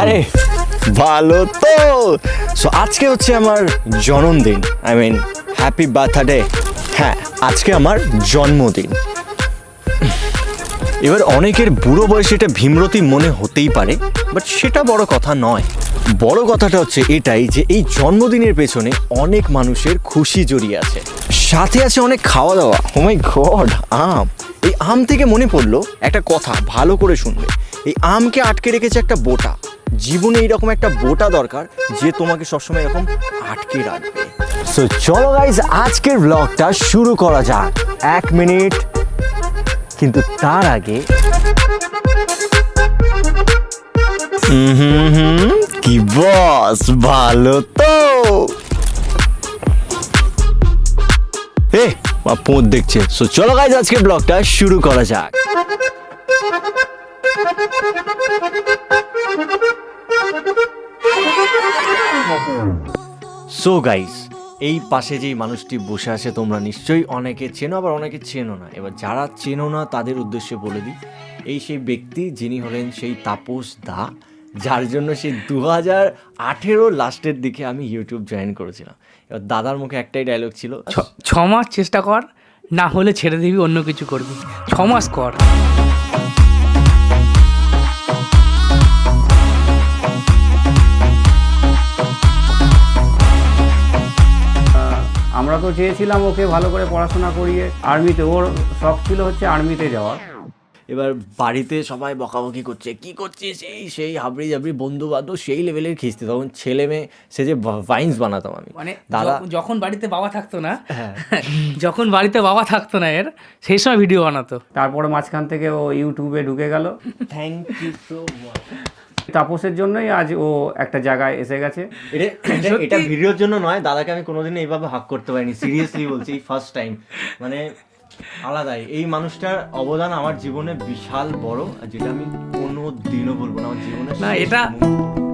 আরে, ভালো তো। সো আজকে হচ্ছে আমার জন্মদিন আই মিন হ্যাপি বার্থডে হ্যাঁ আজকে আমার জন্মদিন। এবার অনেকের বুড়ো বয়সে এটা ভীমরতি মনে হতেই পারে বাট সেটা বড় কথা নয়। বড় কথাটা হচ্ছে এটাই যে এই জন্মদিনের পেছনে অনেক মানুষের খুশি জড়িয়ে আছে। সাথে আছে অনেক খাওয়া দাওয়া ও মাই গড আম। এই আম থেকে মনে পড়ল একটা কথা ভালো করে শুনবে। এই আমকে আটকে রেখেছে একটা বোটা। জীবনে এইরকম একটা বোটা দরকার যে তোমাকে সবসময় এরকম আটকে রাখবে। সো চলো গাইজ আজকের ব্লগটা শুরু করা যাক। এক মিনিট। কিন্তু তার আগে হুম হুম, কি বস, ভালো তো। পোঁত দেখছে। সো চলো গাইজ আজকে ব্লগটা শুরু করা যাক। সো গাইস এই পাশে যেই মানুষটি বসে আছে, তোমরা নিশ্চয়ই অনেকে চেনো, আবার অনেকে চেনো না। এবার যারা চেনো না, তাদের উদ্দেশ্যে বলে দিই, এই সেই ব্যক্তি যিনি হলেন সেই তাপস দা। যার জন্য সেই দু হাজার আঠেরো লাস্টের দিকে আমি ইউটিউব জয়েন করেছিলাম। এবার দাদার মুখে একটাই ডায়লগ ছিল ছ- ছ মাস চেষ্টা কর না হলে ছেড়ে দিবি অন্য কিছু করবি। ছ মাস কর। আমরা তো চেয়েছিলাম ওকে ভালো করে পড়াশোনা করিয়ে আর্মিতে ওর শখ ছিল হচ্ছে আর্মিতে যাওয়ার। এবার বাড়িতে সবাই বকাবকি করছে কি করছিস? এই সেই হাবড়ি জাবড়ি বন্ধু বান্ধব সেই লেভেলের খিস্তি। তখন ছেলে মেয়ে সে যে ভাইন্স বানাতাম আমি। মানে দাদা যখন- বাড়িতে বাবা থাকতো না হ্যাঁ। যখন বাড়িতে বাবা থাকতো না এর সেই সময় ভিডিও বানাতো। তারপরে মাঝখান থেকে ও ইউটিউবে ঢুকে গেল। থ্যাংক ইউ সো মাচ তাপসের জন্যই আজ ও একটা জায়গায় এসে গেছে। এটা এটা- এটা ভিডিওর জন্য নয় দাদাকে আমি কোনোদিন এইভাবে হাক করতে পারিনি। সিরিয়াসলি বলছি ফার্স্ট টাইম মানে আলাদাই। এই মানুষটার অবদান আমার জীবনে বিশাল বড় যেটা আমি কোনো দিনও বলব না। আমার জীবনে না, এটা-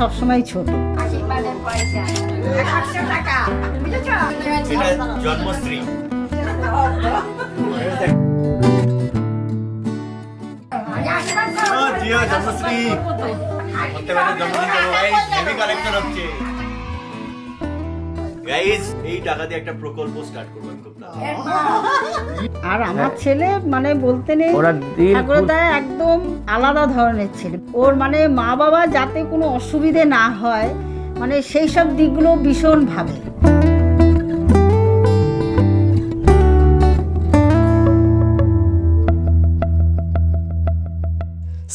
সবসময় ছোট। আশীর্বাদের পয়সা। একশো টাকা। জন্মশ্রী জিও জন্মশ্রী। গাইজ এই টাকা দিয়ে একটা প্রকল্প স্টার্ট করব আমি খুব আর আমার ছেলে মানে বলতে নেই ঠাকুরদা একদম আলাদা ধরনের ছেলে। ওর মানে মা বাবা যাতে কোনো অসুবিধে না হয় মানে সেই সব দিকগুলো ভীষণ ভাবে।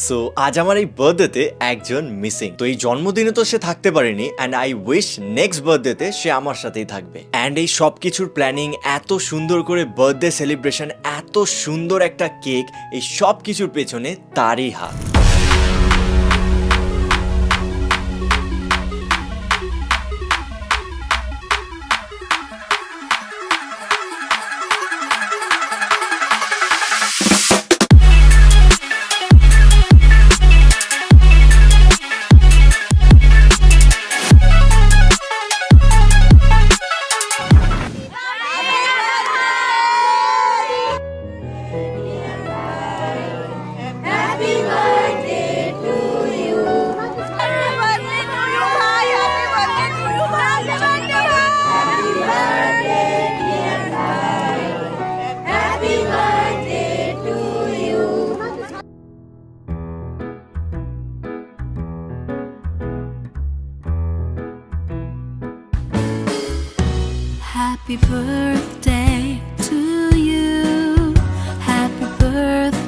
সো আজ আমার এই বার্থডেতে একজন মিসিং তো এই জন্মদিনে তো সে থাকতে পারেনি অ্যান্ড আই উইশ নেক্সট বার্থডেতে সে আমার সাথেই থাকবে। অ্যান্ড এই সব কিছুর প্ল্যানিং এত সুন্দর করে বার্থডে সেলিব্রেশন এত সুন্দর একটা কেক এই সব কিছুর পেছনে তারই হাত।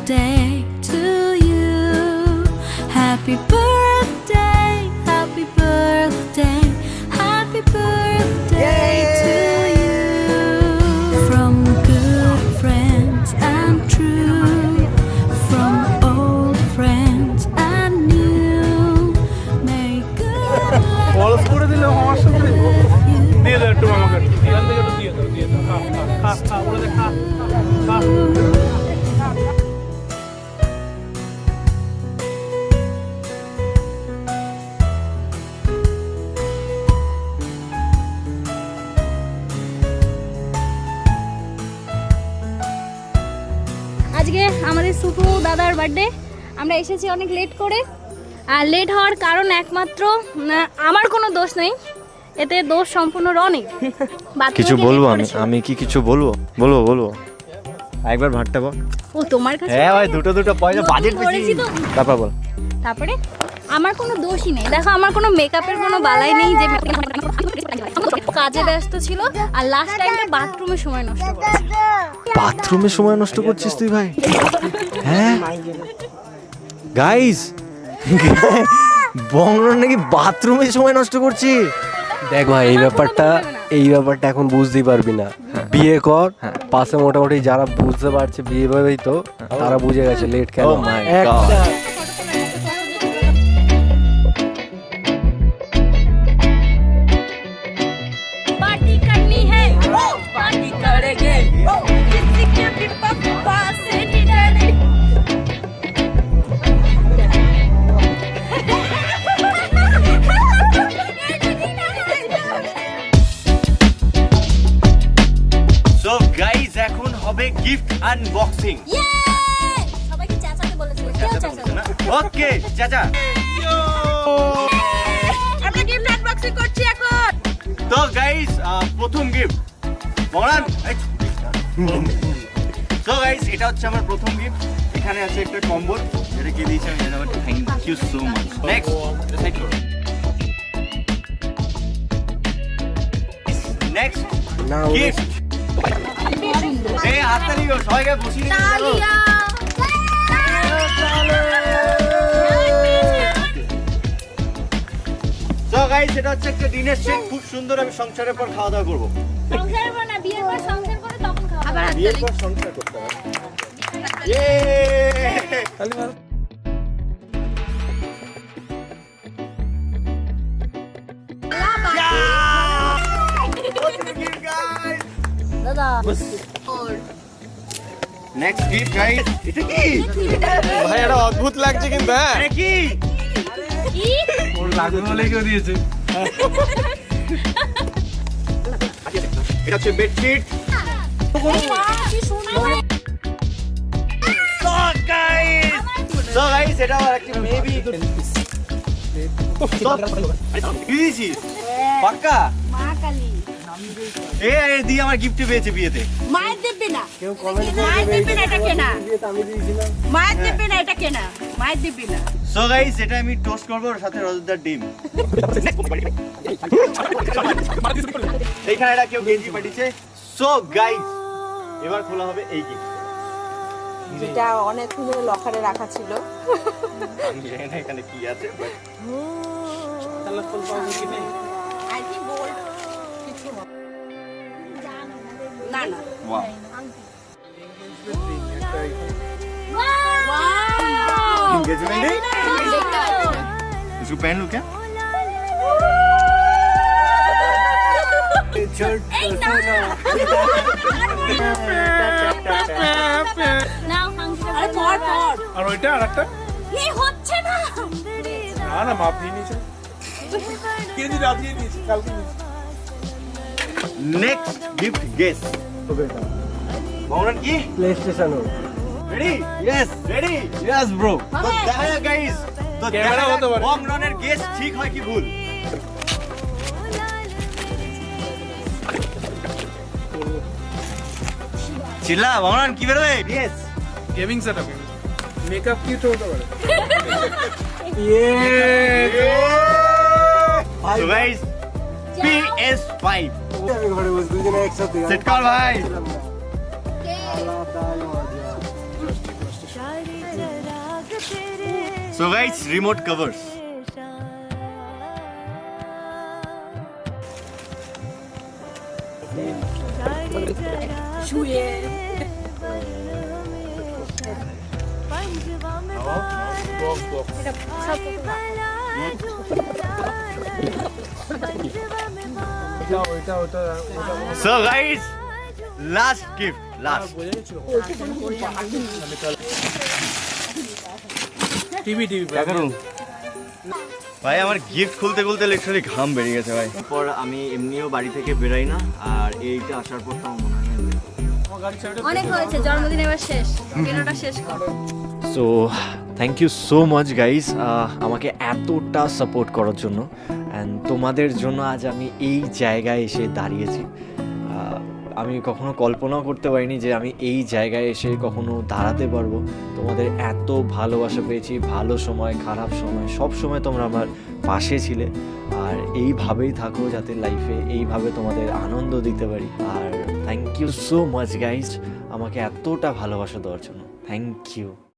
birthday to you. Happy birthday, happy birthday, happy birthday to you. From good friends and true, from old friends and new. May good luck বরফ করে দিলে সমস্যা করে দিয়ে দাও একটু আমাকে একটু। এখান থেকে একটু দিয়ে দাও দিয়ে দাও খা খা খা খা ওরা দে খা খা আজকে আমাদের সুপু দাদার বার্থডে আমরা এসেছি অনেক লেট করে। আর লেট হওয়ার কারণ একমাত্র আমার কোনো দোষ নেই। এতে দোষ সম্পূর্ণ রনির বাথরুমে কিছু বলব আমি? আমি কি কিছু বলব? বলব বলব। একবার ভাতটা বল। ও তোমার কাছে হ্যাঁ ভাই দুটো দুটো পয়সা বাজেট বেশি। তারপর বল। তারপরে? আমার কোনো দোষই নেই। দেখো আমার কোনো মেকআপের কোনো বালাই নেই যে কাজে ব্যস্ত ছিল আর লাস্ট টাইমটা বাথরুমে সময় নষ্ট করেছে। বাথরুমে সময় নষ্ট করছিস তুই ভাই? হ্যাঁ? গাইস বংরন নাকি বাথরুমে সময় নষ্ট করছি? দেখ ভাই এই ব্যাপারটা এই ব্যাপারটা এখন বুঝতেই পারবি না। বিয়ে কর পাশে মোটামুটি যারা বুঝতে পারছে বিয়ে ভাবেই তো তারা বুঝে গেছে লেট কেন? Oh হবে গিফট আনবক্সিং সবাইকে চাচাকে বলেছিল। কেউ চাচাকে ওকে চাচা। আমরা গিফট আনবক্সিং করছি এখন। তো গাইস প্রথম গিফট মরান তো গাইস এটা হচ্ছে আমার প্রথম গিফট এখানে আছে একটা কম্বল। যেটা কে দিয়েছে আমি জানাব thank you so much next next gift এই হাততালি গো সবাইকে বসিয়ে দিতে বলো। তো গাইস এটা হচ্ছে একটা ডিনার সেট খুব সুন্দর আমি সংসারের পর খাওয়া দাওয়া করব। সংসার করো না বিয়ের পর সংসার করে তখন খাওয়া আবার বিয়ের পর সংসার করতে হবে। ইয়ে নেক্সট গিফট গাইস এটা কি? ভাই এটা অদ্ভুত লাগছে কিন্তু হ্যাঁ। আরে কি? কি? ওর লাগবে বলে কেউ দিয়েছে। এটা হচ্ছে বেডশিট এটা আমার একটা মেবি পাক্কা মা কালী। এ দিয়ে আমার গিফট পেয়েছে বিয়েতে। মায়ের দিব্যি না। মায়ের দিব্যি না এটা কেনা। মায়ের দিব্যি না এটা কেনা। মায়ের দিব্যি না। সো গাইস এটা আমি টোস্ট করব ওর সাথে রজতদার ডিম। এইখানে এটা কেউ গেঞ্জি পাঠিয়েছে। সো গাইস এবার খোলা হবে এই গিফট যেটা অনেক ধরে লকারে রাখা ছিল। আমি জানি না এখানে কি আছে বাট আই एंगेजमेंट है इसको पहन लूं क्या নাও ফাংশন আরে পর পর আর ওইটা আর একটা এই হচ্ছে না না না মাপ দিয়ে নিয়েছে কেজি রাত দিয়ে দিয়েছি কালকে নিয়েছি नेक्स्ट হবে এটা ভাবলেন কি? প্লে স্টেশন হোক। Ready yes ready yes bro তো দেখা যাক গাইস তো ক্যামেরা হতে পারে। হোম রানের গেস ঠিক হয় কি ভুল? চিল্লা ভাবলেন কি বেরোবে? Yes gaming setup makeup kit হতে পারে। ইয়ে তো গাইস guys, PS5 আমি ঘরে বসে দুজনে একসাথে সেট কর ভাই আলাদা মজা so guys remote covers so guys last gift last TV TV ভাই। আমার গিফট খুলতে খুলতে লিটারালি ঘাম বেরিয়ে গেছে ভাই। পর আমি এমনিও বাড়ি থেকে বেরাই না আর এইটা আসার পর তো মনে হয় অনেক হয়েছে জন্মদিন এবার শেষ। কেনাটা শেষ কর। So thank you so much guys আমাকে এতটা সাপোর্ট করার জন্য। অ্যান্ড তোমাদের জন্য আজ আমি এই জায়গায় এসে দাঁড়িয়েছি। আমি কখনো কল্পনাও করতে পারিনি যে আমি এই জায়গায় এসে কখনো দাঁড়াতে পারব। তোমাদের এত ভালোবাসা পেয়েছি, ভালো সময়, খারাপ সময়, সব সময় তোমরা আমার পাশে ছিলে। আর এইভাবেই থাকো যাতে লাইফে এইভাবে তোমাদের আনন্দ দিতে পারি। আর thank you so much guys আমাকে এতটা ভালোবাসা দেওয়ার জন্য। Thank you